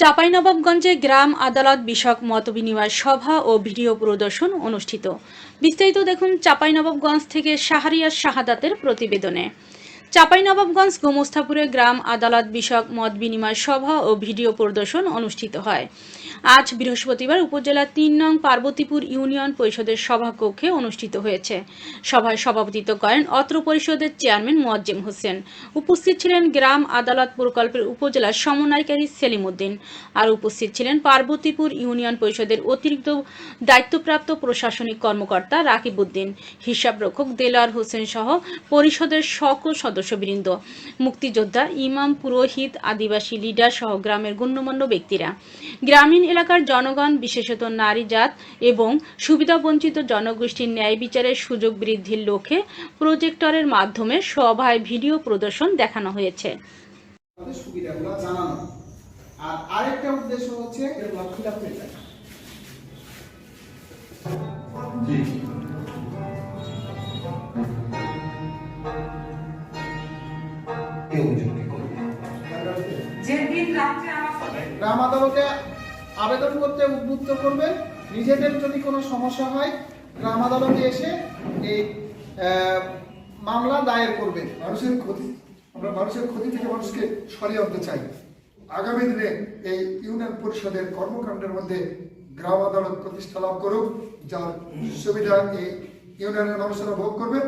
চাঁপাইনবাবগঞ্জে গ্রাম আদালত বিষয়ক মতবিনিময় সভা ও ভিডিও প্রদর্শন অনুষ্ঠিত। বিস্তারিত দেখুন চাঁপাইনবাবগঞ্জ থেকে শাহরিয়ার শাহাদাতের প্রতিবেদনে। চাঁপাইনবাবগঞ্জ গোমস্তাপুরে গ্রাম আদালত বিষয়ক মত বিনিময় সভা ও ভিডিও প্রদর্শন অনুষ্ঠিত হয়। আজ বৃহস্পতিবার উপজেলার তিন নং পার্বতীপুর ইউনিয়ন পরিষদের সভাকক্ষে অনুষ্ঠিত হয়েছে। সভায় সভাপতিত্ব করেন অত্র পরিষদের চেয়ারম্যান মোয়াজ্জেম হোসেন। উপস্থিত ছিলেন গ্রাম আদালত প্রকল্পের উপজেলার সমন্বয়কারী সেলিম উদ্দিন আর উপস্থিত ছিলেন পার্বতীপুর ইউনিয়ন পরিষদের অতিরিক্ত দায়িত্বপ্রাপ্ত প্রশাসনিক কর্মকর্তা রাকিব উদ্দিন হিসাবরক্ষক দেলার হোসেন সহ পরিষদের সকল সদস্যবৃন্দ মুক্তিযোদ্ধা ইমাম পুরোহিত আদিবাসী লিডার সহ গ্রামের গণ্যমান্য ব্যক্তিরা। গ্রামীণ এলাকার জনগণ বিশেষত নারী জাত এবং সুবিধাবঞ্চিত জনগোষ্ঠীর ন্যায় বিচারের সুযোগ বৃদ্ধির লক্ষ্যে প্রজেক্টরের মাধ্যমে সভায় ভিডিও প্রদর্শন দেখানো হয়েছে। আমাদের সুবিধাগুলো জানানো। আর আরেকটা উদ্দেশ্য হচ্ছে হয়ে যায়। এই অভিযোগটি করবে যেদিন রাত্রে গ্রাম আদালতে আবেদন করতে উদ্বুদ্ধ করবে। নিজেদের যদি কোনো সমস্যা হয় গ্রাম আদালতে এসে এই আহ, মামলা দায়ের করবে। মানুষের ক্ষতি আমরা মানুষের ক্ষতি থেকে মানুষকে সরিয়ে আনতে চাই। আগামী দিনে এই ইউনিয়ন পরিষদের কর্মকাণ্ডের মধ্যে গ্রাম আদালত প্রতিষ্ঠা লাভ করুক যার সুবিধা এই ইউনিয়নের মানুষেরা ভোগ করবে।